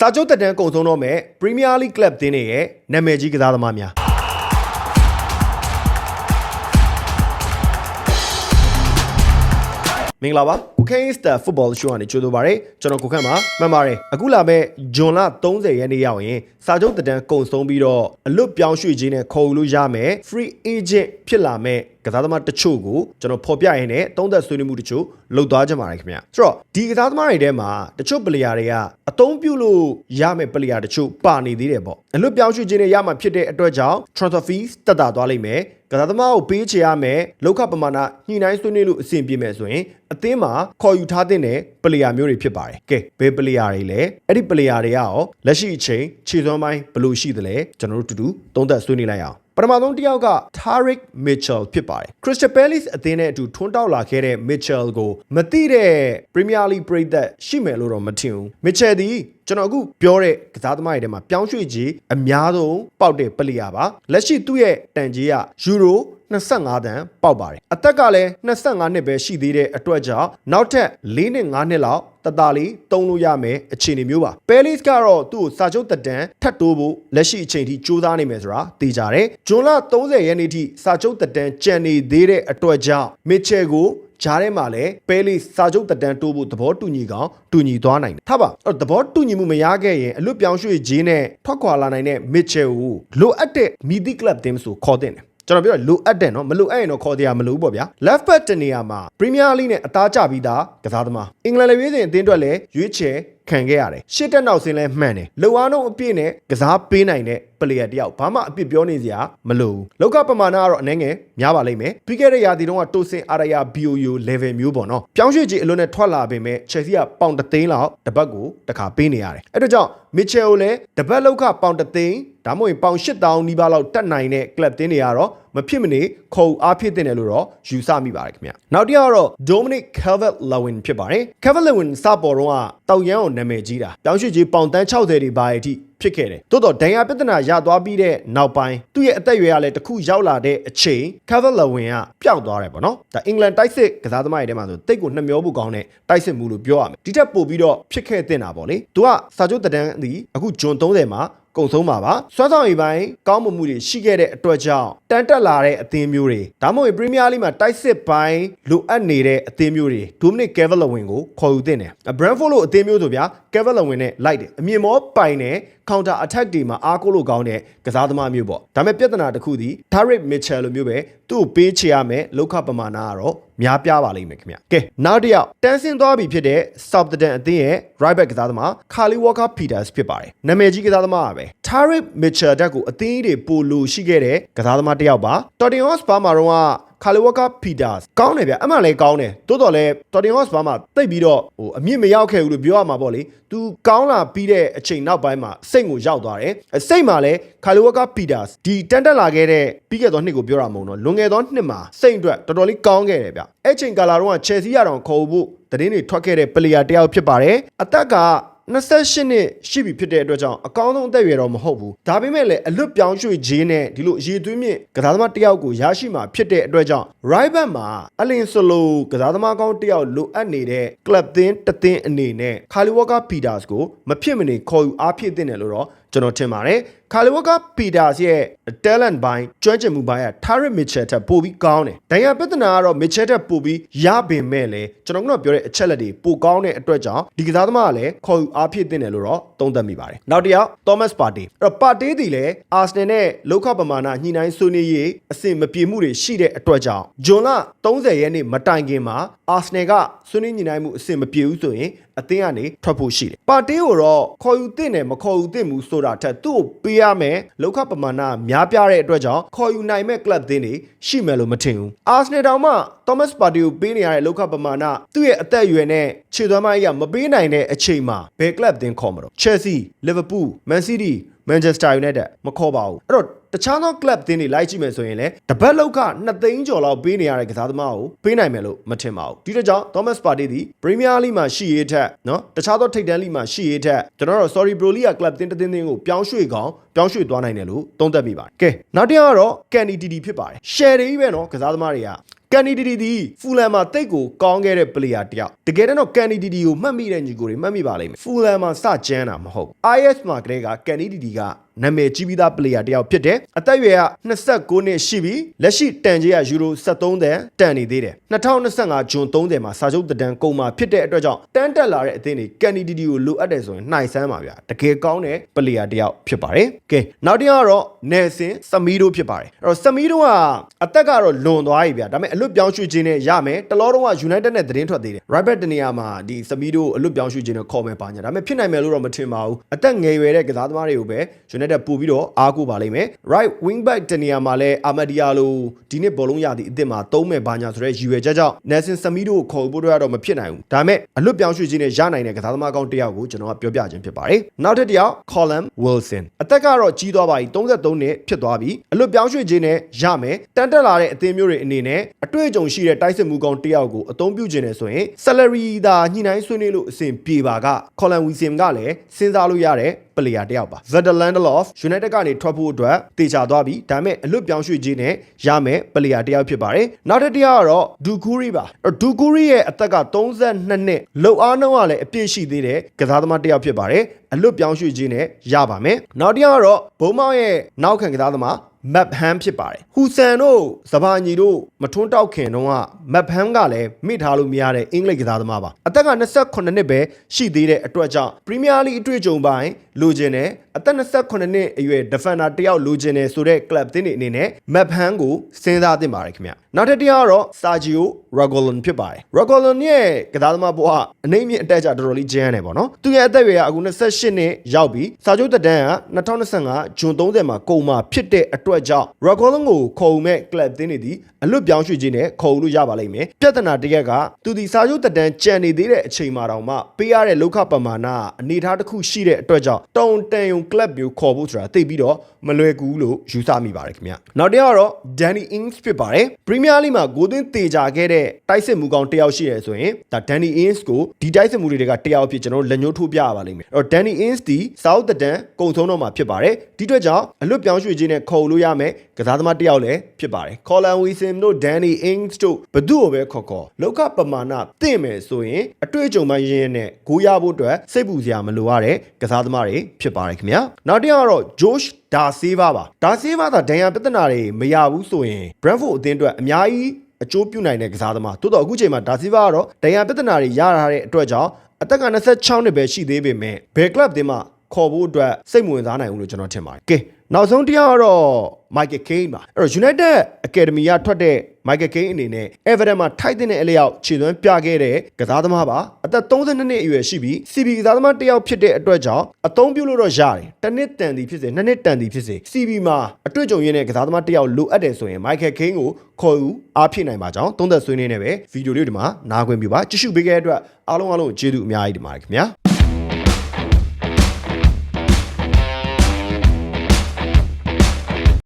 စာချုပ်တက်တန်းကုံဆုံးတော့မဲ့ Premier League Club တင်းတွေရဲ့နာမည်ကြီးကစားသမားများမင်္ဂလာပါ Okay Star Football Show ကနေကြိုဆိုပါရစေကျွန်တော်ကိုခန့်ပါမှန်ပါတယ်အခုလာမဲ့ဂျွန်လ30ရက်နေ့ရောက်ရင်စာချုပ်တက်တန်းကုံဆုံးပြီးတော့အလွတ်ပြောင်းရွှေ့ခြင်းနဲ့ခေါ်ယူလို့ရမယ် free agent ဖြစ်လာမဲ့ကစားသမားတချို့ကိုကျွန်တော်ဖော်ပြရင်းနဲ့သုံးသက်ဆွေးနွေးမှုတချို့လုပ်သွားကြပါရခင်ဗျာဆိုတော့ဒီကစားသမားတွေထဲမှာတချို့ပလေယာတွေကအသုံးပြုလို့ရမယ့်ပလေယာတချို့ပါနေသေးတယ်ပေါ့အလွတ်ပြောင်းရွှေ့ခြင်းနဲ့ရမှာဖြစ်တဲ့အတွက်ကြောင့် transfer fees တက်တာသွားလိမ့်မယ်ကစားသမားကိုပေးချေရမယ်လောက်ခပမာဏညှိနှိုင်းဆွေးနွေးလို့အဆင်ပြေမယ်ဆိုရင်အသင်းမှာခေါ်ယူထားတဲ့ပလေယာမျိုးတွေဖြစ်ပါတယ်ကဲဘယ်ပလေယာတွေလဲအဲ့ဒီပလေယာတွေကရောလက်ရှိအချိန်ခြေစွမ်းပိုင်းဘယ်လိုရှိသလဲကျွန်တော်တို့တူတူသုံးသပ်ဆွေးနွေးလိုက်အောင် ပထမဆုံးတစ်ယောက်က Tariq Mitchell ဖြစ်ပါတယ်။ Crystal Palace အသင်းနဲ့အတူထွန်းတောက်လာခဲ့တဲ့ Mitchell ကိုမသိတဲ့ Premier League ပရိသတ်ရှိမယ်လို့တော့မထင်ဘူး။ Mitchell ဒီ ကျွန်တော်အခုပြောတဲ့ကစားသမားတွေထဲမှာပြောင်းရွှေ့ကြီးအများဆုံးပေါက်တဲ့ပလေယာပါ။လက်ရှိသူ့ရဲ့တန်ကြီးကယူရို25တန်ပေါက်ပါတယ်။အသက်ကလည်း25နှစ်ပဲရှိသေးတဲ့အတွက်ကြောင့်နောက်ထပ်၄နှစ်5နှစ်လောက်တသားလေးတုံးလို့ရမယ်အခြေအနေမျိုးပါ။ Palace ကတော့သူ့ကိုစာချုပ်တက်တန်းထပ်တိုးဖို့လက်ရှိအချိန်ထိစူးစမ်းနေမယ်ဆိုတာသိကြတယ်။ဂျွန်လ30ရက်နေ့ထိစာချုပ်တက်တန်းကြံနေသေးတဲ့အတွက်ကြောင့် Mitchell ကို ဂျားထဲမှာလည်းပဲလီစာချုပ်တက်တန်းတိုးဖို့သဘောတူညီကောင်တူညီသွားနိုင်တယ်။ထားပါအဲ့သဘောတူညီမှုမရခဲ့ရင်အလွတ်ပြောင်းရွှေ့ခြင်းနဲ့ထွက်ခွာလာနိုင်တဲ့ Mitchell ကိုလိုအပ်တဲ့ Midi Club တင်းဆိုခေါ်တဲ့တယ်ကျွန်တော်ပြောရလိုအပ်တယ်နော်မလိုအပ်ရင်တော့ခေါ်တရားမလိုဘူးပေါ့ဗျာ left back တနေရာမှာ Premier League နဲ့အသားကျပြီးသားကစားသမားအင်္ဂလန်လေရွေးစဉ်အသင်းအတွက်လည်းရွေးချယ်ခံခဲ့ရတယ်ရှစ်တက်နောက်ဆင်းလဲမှန်တယ်လုံအားလုံးအပြည့်နဲ့ကစားပေးနိုင်တဲ့ ပလေယာတယောက်ဘာမှအပြစ်ပြောနေစရာမလိုဘူးလောက်ကပမာဏကတော့အနည်းငယ်များပါလိမ့်မယ်ပြီးခဲ့တဲ့ရာသီတုန်းကတိုစင်အာရယာ BOU level မျိုးပေါ့နော်ပြောင်းရွှေ့ကြီးအလွန်နဲ့ထွက်လာပေမဲ့ Chelsea ကပေါင်တသိန်းလောက်တပတ်ကိုတစ်ခါပေးနေရတယ်အဲ့ဒါကြောင့် Mitchell ကိုလည်းတပတ်လောက်ကပေါင်တသိန်းဒါမှမဟုတ်ပေါင်8000နီးပါးလောက်တက်နိုင်တဲ့ club တင်းတွေကတော့မဖြစ်မနေခေါ်အားဖြစ်တဲ့တယ်လို့တော့ယူဆမိပါတယ်ခင်ဗျနောက်တစ်ယောက်ကတော့ Dominic Calvert-Lewin ဖြစ်ပါတယ် Calvert-Lewin စပေါ်တော့ကတောက်ရန်ကိုနာမည်ကြီးတာပြောင်းရွှေ့ကြီးပေါင်တန်း60တွေပါအထိ ဖြစ်ခဲ့တယ်။သို့တော့ဒဏ်ရာပြဿနာရသွားပြီးတဲ့နောက်ပိုင်းသူ့ရဲ့အသက်အရွယ်ကလည်းတစ်ခုရောက်လာတဲ့အချိန် Kevin Lewin ကပျောက်သွားတယ်ပေါ့နော်။ဒါအင်္ဂလန်တိုက်စစ်ကစားသမားတွေထဲမှာဆိုတိတ်ကိုနှမျောဖို့ကောင်းတဲ့တိုက်စစ်မှုလို့ပြောရမယ်။ဒီထက်ပိုပြီးတော့ဖြစ်ခဲ့တဲ့တာပေါ့လေ။သူကစာချုပ်တဒန်းဒီအခုဂျွန်30မှာကုံဆုံးပါပါစွမ်းဆောင်ရည်ပိုင်းကောင်းမွန်မှုတွေရှိခဲ့တဲ့အတွက်ကြောင့်တန်တက်လာတဲ့အသင်းမျိုးတွေဒါမှမဟုတ်ပရီးမီးယားလိမှာတိုက်စစ်ပိုင်းလိုအပ်နေတဲ့အသင်းမျိုးတွေဒိုမနစ်ကယ်ဗလဝင်ကိုခေါ်ယူတင်တယ်ဘရန်ဖို့လို့အသင်းမျိုးဆိုဗျာကယ်ဗလဝင်နဲ့လိုက်တယ်အမြင်မောပိုင်တဲ့ counter attack တွေမှာအားကိုးလို့ကောင်းတဲ့ကစားသမားမျိုးပေါ့ဒါပေမဲ့ပြဿနာတစ်ခုဒီ Tarek Mitchell လိုမျိုးပဲသူ့ကိုပေးချေရမယ်လောက်ခပမာဏကတော့များပြားပါလိမ့်မယ်ခင်ဗျကဲနောက်တစ်ယောက်တန်းဆင်းသွားပြီဖြစ်တဲ့ Southampton အသင်းရဲ့ right back ကစားသမား Carly Walker Peters ဖြစ်ပါတယ်နာမည်ကြီးကစားသမားပါပဲ Tarek Mitchell တက်ကိုအသင်းတွေပိုလို့ရှိခဲ့တဲ့ကစားသမားတစ်ယောက်ပါ Tottenham Hotspur မှာတော့ ခါလီဝါကာပီတာကောင်းတယ်ဗျအမှန်လည်းကောင်းတယ်တိုးတော်လဲတော်တင်ဟော့စ်ဘာမှတိတ်ပြီးတော့ဟိုအမြင့်မရောက်ခဲ့ဘူးလို့ပြောရမှာပေါ့လေသူကောင်းလာပြီးတဲ့အချိန်နောက်ပိုင်းမှာစိတ်ကိုရောက်သွားတယ်စိတ်မှာလည်းခါလီဝါကာပီတာဒီတန်တက်လာခဲ့တဲ့ပြီးခဲ့သောနှစ်ကိုပြောရမုံတော့လွန်ခဲ့သောနှစ်မှာစိတ်အတွက်တော်တော်လေးကောင်းခဲ့တယ်ဗျအဲ့ချိန်ကာလာတော့ချယ်ဆီရတော့ခေါ်ဖို့သတင်းတွေထွက်ခဲ့တဲ့ပလေယာတယောက်ဖြစ်ပါတယ်အသက်က 28နှစ်ရှိပြီဖြစ်တဲ့အတွက်ကြောင့်အကောင်းဆုံးအသက်အရွယ်တော့မဟုတ်ဘူးဒါပေမဲ့လည်းအလွတ်ပြောင်းရွှေ့ခြင်းနဲ့ဒီလိုရေသွင်းမြင့်ကစားသမားတစ်ယောက်ကိုရရှိမှာဖြစ်တဲ့အတွက်ကြောင့် right back မှာအလင်ဆိုလိုကစားသမားကောင်းတစ်ယောက်လိုအပ်နေတဲ့ club သင်းတသင်းအနေနဲ့ Kyle Walker Peters ကိုမဖြစ်မနေခေါ်ယူအားဖြစ်တဲ့တယ်လို့တော့ ကျွန်တော်ထင်ပါတယ်ခါလီဝါကပီတာစ်ရဲ့ talent ဘိုင်းကျွမ်းကျင်မှုဘိုင်းက Tarek Mitchell ထက်ပိုပြီးကောင်းတယ်။ဒိုင်ယာပြဿနာကတော့ Mitchell ထက်ပိုပြီးရပင်မဲ့လေကျွန်တော်ကတော့ပြောတဲ့အချက်လက်တွေပိုကောင်းတဲ့အတွက်ကြောင့်ဒီကစားသမားကလည်းခေါ်ယူအားဖြစ်တဲ့တယ်လို့တော့သုံးသပ်မိပါတယ်။နောက်တစ်ယောက် Thomas Partey အဲ့တော့ Partey ဒီလည်း Arsenal နဲ့လောက်ခပမာဏညှိနှိုင်းဆွေးနွေးရေးအဆင်မပြေမှုတွေရှိတဲ့အတွက်ကြောင့်ဂျွန်လ30ရက်နေ့မတိုင်ခင်မှာ Arsenal ကဆွေးနွေးညှိနှိုင်းမှုအဆင်မပြေဘူးဆိုရင်အသင်းကနေထွက်ဖို့ရှိတယ်။ပါတီကိုတော့ခေါ်ယူသင့်တယ်မခေါ်ယူသင့်ဘူးဆိုတာထက်သူ့ကိုပေးရမယ်လောက်ခပမာဏများပြားတဲ့အတွက်ကြောင့်ခေါ်ယူနိုင်မဲ့ကလပ်သင်းတွေရှိမယ်လို့မထင်ဘူး။အာဆနယ်တောင်မှ Thomas Partey ကိုပေးနေရတဲ့လောက်ခပမာဏသူ့ရဲ့အသက်အရွယ်နဲ့ခြေသွမ်းမကြီးကမပေးနိုင်တဲ့အချိန်မှာဘယ်ကလပ်သင်းခေါ်မှာတော့ Chelsea, Liverpool, Man City, Manchester United မခေါ်ပါဘူး။အဲ့တော့ တခြားသော club သင်းတွေလိုက်ကြည့်မယ်ဆိုရင်လည်းတပတ်လောက်က2သိန်းကျော်လောက်ပေးနေရတဲ့ကစားသမားကိုပေးနိုင်မယ်လို့မထင်ပါဘူးဒီတော့ကြောင့် Thomas Partey ဒီ Premier League မှာရှိရေးထက်နော်တခြားသောထိပ်တန်း league မှာရှိရေးထက်ကျွန်တော်တို့ Sorry Pro League club သင်းတစ်သင်းသင်းကိုပြောင်းရွှေ့ကောင်းပြောင်းရွှေ့သွားနိုင်တယ်လို့သုံးသပ်မိပါတယ်ကဲနောက်တစ်ယောက်ကတော့ Kenny TD ဖြစ်ပါတယ် share တွေပဲနော်ကစားသမားတွေကကန်နီဒီဒီဒီဖူလန်မှာတိတ်ကိုကောင်းခဲ့တဲ့ player တယောက်တကယ်တော့ကန်နီဒီဒီကိုမှတ်မိတဲ့ညီကိုတွေမှတ်မိပါလိမ့်မယ်ဖူလန်မှာစကြမ်းတာမဟုတ်ဘူး IS မှာကလေးကကန်နီဒီဒီက နာမည်ကြီးပြီးသား player တယောက်ဖြစ်တယ်အသက်အရွယ်က29နှစ်ရှိပြီလက်ရှိတန်ကြေးကယူရို73တန်တန်နေသေးတယ်2025ဂျွန်30မှာစာချုပ်တန်ကုန်မှာဖြစ်တဲ့အတွက်ကြောင့်တန်းတက်လာတဲ့အသင်းတွေကန်နီဒီဒီကိုလိုအပ်တယ်ဆိုရင်နှိုင်ဆန်းပါဗျာတကယ်ကောင်းတဲ့ player တယောက်ဖြစ်ပါတယ်ကဲနောက်တစ်ယောက်ကတော့နယ်စင်စမီဒိုဖြစ်ပါတယ်အဲ့တော့စမီဒိုကအသက်ကတော့လွန်သွားပြီဗျာဒါပေမဲ့အလွတ်ပြောင်းရွှေ့ခြင်းနဲ့ရမယ်တလောတော့က United နဲ့သတင်းထွက်သေးတယ် Rabbit တနေရာမှာဒီစမီဒိုအလွတ်ပြောင်းရွှေ့ခြင်းနဲ့ခေါ်မယ်ပါညာဒါပေမဲ့ဖြစ်နိုင်မယ်လို့တော့မထင်ပါဘူးအသက်ငယ်ရွယ်တဲ့ကစားသမားတွေကိုပဲ United ပို့ပြီးတော့အားကိုးပါလိမ့်မယ် Right wing back တနေရာမှာလဲအာမဒီယာလိုဒီနှစ်ဘောလုံးရသည့်အသစ်မှာသုံးမယ်ပါညာဆိုတဲ့ရည်ရွယ်ချက်ကြောင့် Nelson Samido ကိုခေါ်ဖို့တော့မဖြစ်နိုင်ဘူးဒါပေမဲ့အလွတ်ပြောင်းရွှေ့ခြင်းနဲ့ရနိုင်တဲ့ကစားသမားကောင်းတစ်ယောက်ကိုကျွန်တော်ကပြောပြခြင်းဖြစ်ပါတယ်နောက်တစ်ယောက် Colin Wilson အသက်ကတော့ကြီးသွားပါပြီ33နှစ်ဖြစ်သွားပြီအလွတ်ပြောင်းရွှေ့ခြင်းနဲ့ရမယ်တန်တက်လာတဲ့အသင်းမျိုးတွေအနေနဲ့အတွေ့အကြုံရှိတဲ့တိုက်စစ်မှုကောင်းတစ်ယောက်ကိုအသုံးပြုခြင်းနဲ့ဆိုရင် salary သာညှိနှိုင်းဆွေးနွေးလို့အဆင်ပြေပါက Colin Wilson ကလည်းစဉ်းစားလို့ရတဲ့ပလေယာတယောက်ပါ Zetterlandlof United ကနေထွက်ဖို့အတွက်တေချာသွားပြီဒါပေမဲ့အလွတ်ပြောင်းရွှေ့ခြင်းနဲ့ရမယ်ပလေယာတယောက်ဖြစ်ပါတယ်နောက်တစ်တရားကတော့ဒူကူရီပါဒူကူရီရဲ့အသက်က32နှစ်လုံအားနှုန်းကလည်းအပြည့်ရှိသေးတဲ့ကစားသမားတယောက်ဖြစ်ပါတယ်အလွတ်ပြောင်းရွှေ့ခြင်းနဲ့ရပါမယ်နောက်တစ်ယောက်ကတော့ဘုံမောင်ရဲ့နောက်ခံကစားသမား မက်ဟမ်ဖြစ်ပါတယ်ဟူဆန်တို့စပါညီတို့မထွန်းတောက်ခင်တုန်းကမက်ဟမ်ကလည်းမိထားလို့မရတဲ့အင်္ဂလိပ်ကစားသမားပါအသက်က28နှစ်ပဲရှိသေးတဲ့အတွက်ကြောင့်ပရီးမီးယားလိအတွေ့အကြုံပိုင်းလိုချင်တယ်အသက်28နှစ်အရွယ် defender တယောက်လိုချင်တယ်ဆိုတဲ့ club တင်းတွေအနေနဲ့မက်ဟမ်ကိုစဉ်းစားသင့်ပါတယ်ခင်ဗျနောက်တစ်တရားကတော့ Sergio Reguilon ဖြစ်ပါတယ် Reguilon ရဲ့ကစားသမားဘဝအနေမြင့်အတက်ကြတော်တော်လေးကျန်းတယ်ပေါ့နော်သူရဲ့အသက်အရွယ်ကအခု28နှစ်ရောက်ပြီစာချုပ်တက်တန်းက2025ဂျွန်30မှာကုန်မှာဖြစ်တဲ့အတွက်ကြောင့် Reguilon ကိုခေါ်ဦးမဲ့ club တင်းတွေဒီအလွတ်ပြောင်းရွှေ့ခြင်းနဲ့ခေါ်ဦးလို့ရပါလိမ့်မယ်ပြဿနာတစ်ရက်ကသူဒီစာချုပ်တက်တန်းကြံနေသေးတဲ့အချိန်မှာတောင်မှပေးရတဲ့လောက်ခပမာဏအနေထားတစ်ခုရှိတဲ့အတွက်ကြောင့်တုံတန်ယုံ club မျိုးခေါ်ဖို့ဆိုတာသိပြီးတော့မလွယ်ကူလို့ယူဆမိပါတယ်ခင်ဗျနောက်တစ်ယောက်ကတော့ Danny Ings ဖြစ်ပါတယ် Premier League မှာဂိုးသွင်းတေချာခဲ့တဲ့တိုက်စစ်မှုကောင်းတစ်ယောက်ရှိတယ်ဆိုရင်ဒါ Danny Ings ကိုဒီတိုက်စစ်မှုတွေကတစ်ယောက်ဖြစ်ကျွန်တော်လက်ညှိုးထိုးပြရပါလိမ့်မယ်အဲ့တော့ Danny Ings ဒီ South တန်ကုံဆုံးတော့မှာဖြစ်ပါတယ်ဒီအတွက်ကြောင့်အလွတ်ပြောင်းရွှေ့ခြင်းနဲ့ခေါ်လို့ရမယ်ကစားသမားတစ်ယောက်လည်းဖြစ်ပါတယ် Colin Wilson တို့ Danny Ings တို့ဘသူ့ကိုပဲခေါ်ခေါ်လောက်ကပမာဏတင့်မယ်ဆိုရင်အတွေ့အကြုံမှရင်းရင်းနဲ့ဂိုးရဖို့အတွက်စိတ်ပူစရာမလိုရတဲ့ကစားသမားတွေဖြစ်ပါတယ်ခင်ဗျာနောက်တစ်ယောက်ကတော့ Josh ဒါဆေးပါပါဒါဆေးပါသာဒဏ်ရာပြဿနာတွေမရဘူးဆိုရင် Brentford အသင်းအတွက်အများကြီးအကျိုးပြုနိုင်တဲ့ကစားသမားတိုးတော့အခုချိန်မှာဒါစီဗာကတော့ဒဏ်ရာပြဿနာတွေရထားတဲ့အတွက်ကြောင့်အသက်က26နှစ်ပဲရှိသေးပေမဲ့ဘယ်ကလပ်တင်းမှာခေါ်ဖို့အတွက်စိတ်မဝင်စားနိုင်ဘူးလို့ကျွန်တော်ထင်ပါတယ်ကဲ နောက်ဆုံးတရားကတော့ Michael Kane ပါအဲ့တော့ United Academy ကထွက်တဲ့ Michael Kane အနေနဲ့ Everton မှာထိုက်တဲ့အလျောက်ခြေသွမ်းပြခဲ့တဲ့ကစားသမားပါအသက်32နှစ်အရွယ်ရှိပြီး CB ကစားသမားတစ်ယောက်ဖြစ်တဲ့အတွက်ကြောင့်အသုံးပြုလို့တော့ရတယ်တစ်နှစ်တန်သည်ဖြစ်စေနှစ်နှစ်တန်သည်ဖြစ်စေ CB မှာအတွေ့အကြုံရင်းတဲ့ကစားသမားတစ်ယောက်လိုအပ်တယ်ဆိုရင် Michael Kane ကိုခေါ်ယူအားဖြည့်နိုင်ပါကြောင်းသုံးသက်ဆွေးနွေးနေပဲဗီဒီယိုလေးဒီမှာနားခွင့်ပြုပါကြည့်ရှုပေးခဲ့တဲ့အတွက်အားလုံးအားလုံးကျေးဇူးအများကြီးတင်ပါတယ်ခင်ဗျာ